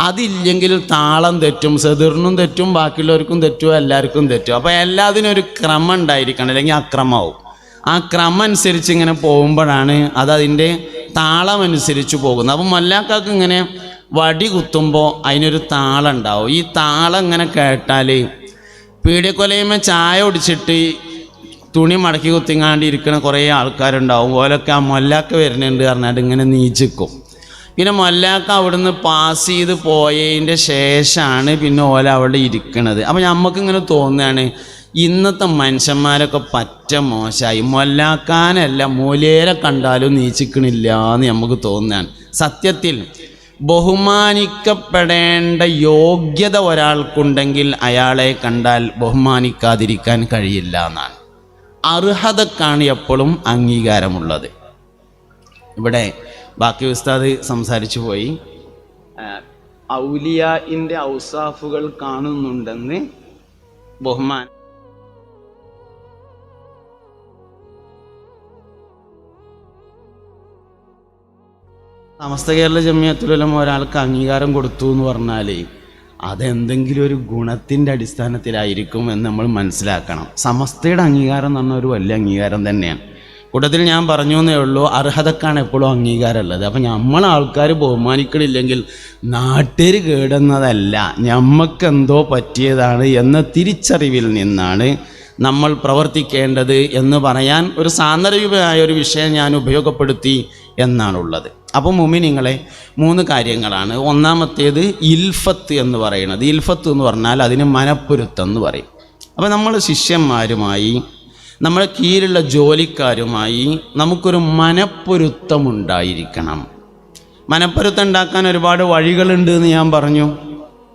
അതില്ലെങ്കിൽ താളം തെറ്റും സെതിറിനും തെറ്റും ബാക്കിയുള്ളവർക്കും തെറ്റും എല്ലാവർക്കും തെറ്റും. അപ്പോൾ എല്ലാത്തിനും ഒരു ക്രമം ഉണ്ടായിരിക്കണം അല്ലെങ്കിൽ അക്രമാവും ആ ക്രമം അനുസരിച്ച് ഇങ്ങനെ പോകുമ്പോഴാണ് അത് അതിന്റെ താളം അനുസരിച്ച് പോകുന്നത്. അപ്പം മല്ലാക്കാക്ക് ഇങ്ങനെ വടി കുത്തുമ്പോൾ അതിനൊരു താളം ഉണ്ടാവും. ഈ താളം ഇങ്ങനെ കേട്ടാൽ പീഡിയക്കൊലയുമ ചായ ഒടിച്ചിട്ട് തുണി മടക്കി കുത്തിങ്ങാണ്ട് ഇരിക്കുന്ന കുറേ ആൾക്കാരുണ്ടാവും. ഓലൊക്കെ ആ മൊല്ലാക്ക വരുന്നുണ്ട് പറഞ്ഞാൽ ഇങ്ങനെ നീച്ചിക്കും പിന്നെ മൊല്ലാക്ക അവിടുന്ന് പാസ് ചെയ്ത് പോയതിന്റെ ശേഷമാണ് പിന്നെ ഓല അവിടെ ഇരിക്കണത്. അപ്പം നമുക്കിങ്ങനെ തോന്നുകയാണ് ഇന്നത്തെ മനുഷ്യന്മാരൊക്കെ പറ്റ മോശമായി മൊല്ലാക്കാനല്ല മൂലേരെ കണ്ടാലും നീച്ചിക്കണില്ല എന്ന് നമുക്ക് തോന്നുകയാണ് സത്യത്തിൽ ബഹുമാനിക്കപ്പെടേണ്ട യോഗ്യത ഒരാൾക്കുണ്ടെങ്കിൽ അയാളെ കണ്ടാൽ ബഹുമാനിക്കാതിരിക്കാൻ കഴിയില്ല എന്നാണ്. അർഹതക്കാണ് എപ്പോഴും അംഗീകാരമുള്ളത്. ഇവിടെ ബാക്കി ഉസ്താദ് സംസാരിച്ചു പോയി. ഔലിയായിന്റെ ഔസാഫുകൾ കാണുന്നുണ്ടെന്ന് ബഹുമാൻ സമസ്ത കേരള ജമിയത്തിലും ഒരാൾക്ക് അംഗീകാരം കൊടുത്തു എന്ന് പറഞ്ഞാൽ അതെന്തെങ്കിലും ഒരു ഗുണത്തിന്റെ അടിസ്ഥാനത്തിലായിരിക്കും എന്ന് നമ്മൾ മനസ്സിലാക്കണം. സമസ്തയുടെ അംഗീകാരം എന്ന് പറഞ്ഞാൽ ഒരു വലിയ അംഗീകാരം തന്നെയാണ്. കൂട്ടത്തിൽ ഞാൻ പറഞ്ഞു എന്നേ ഉള്ളൂ അർഹതക്കാണ് എപ്പോഴും അംഗീകാരമുള്ളത്. അപ്പം നമ്മൾ ആൾക്കാർ ബഹുമാനിക്കണില്ലെങ്കിൽ നാട്ടുകാർ കേടുന്നതല്ല ഞമ്മക്കെന്തോ പറ്റിയതാണ് എന്ന തിരിച്ചറിവിൽ നിന്നാണ് നമ്മൾ പ്രവർത്തിക്കേണ്ടത് എന്ന് പറയാൻ ഒരു സാന്ദർഭികമായ ഒരു വിഷയം ഞാൻ ഉപയോഗപ്പെടുത്തി എന്നാണുള്ളത്. അപ്പോൾ മുമിനിങ്ങളെ മൂന്ന് കാര്യങ്ങളാണ്. ഒന്നാമത്തേത് ഇൽഫത്ത് എന്ന് പറയുന്നത്. ഇൽഫത്ത് എന്ന് പറഞ്ഞാൽ അതിന് മനപ്പൊരുത്തം എന്ന് പറയും. അപ്പോൾ നമ്മൾ ശിഷ്യന്മാരുമായി നമ്മുടെ കീഴിലുള്ള ജോലിക്കാരുമായി നമുക്കൊരു മനപ്പൊരുത്തമുണ്ടായിരിക്കണം. മനപ്പൊരുത്തം ഉണ്ടാക്കാൻ ഒരുപാട് വഴികളുണ്ട് എന്ന് ഞാൻ പറഞ്ഞു.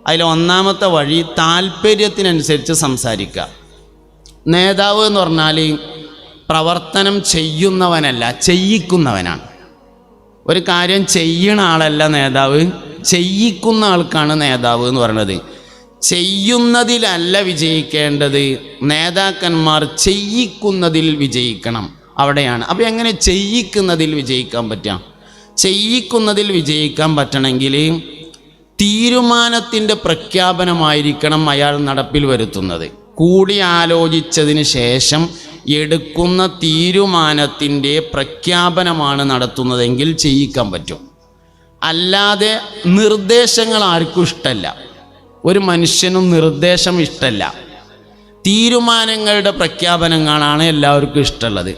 അതിൽ ഒന്നാമത്തെ വഴി താല്പര്യത്തിനനുസരിച്ച് സംസാരിക്കുക. നേതാവ് എന്ന് പറഞ്ഞാൽ പ്രവർത്തനം ചെയ്യുന്നവനല്ല ചെയ്യിക്കുന്നവനാണ്. ഒരു കാര്യം ചെയ്യണ ആളല്ല നേതാവ് ചെയ്യിക്കുന്ന ആൾക്കാണ് നേതാവ് എന്ന് പറയുന്നത്. ചെയ്യുന്നതിലല്ല വിജയിക്കേണ്ടത്. നേതാക്കന്മാർ ചെയ്യിക്കുന്നതിൽ വിജയിക്കണം. അവിടെയാണ്. അപ്പോൾ എങ്ങനെ ചെയ്യിക്കുന്നതിൽ വിജയിക്കാൻ പറ്റാം? ചെയ്യിക്കുന്നതിൽ വിജയിക്കാൻ പറ്റണമെങ്കിൽ തീരുമാനത്തിന്റെ പ്രഖ്യാപനമായിരിക്കണം അയാൾ നടപ്പിൽ വരുത്തുന്നത്. കൂടി ആലോചിച്ചതിന് ശേഷം എടുക്കുന്ന തീരുമാനത്തിന്റെ പ്രഖ്യാപനമാണ് നടത്തുന്നതെങ്കിൽ ചെയ്യിക്കാൻ പറ്റും. അല്ലാതെ നിർദ്ദേശങ്ങൾ ആർക്കും ഇഷ്ടമല്ല ഒരു മനുഷ്യനും നിർദ്ദേശം ഇഷ്ടമല്ല തീരുമാനങ്ങളുടെ പ്രഖ്യാപനങ്ങളാണ് എല്ലാവർക്കും ഇഷ്ടമുള്ളത്.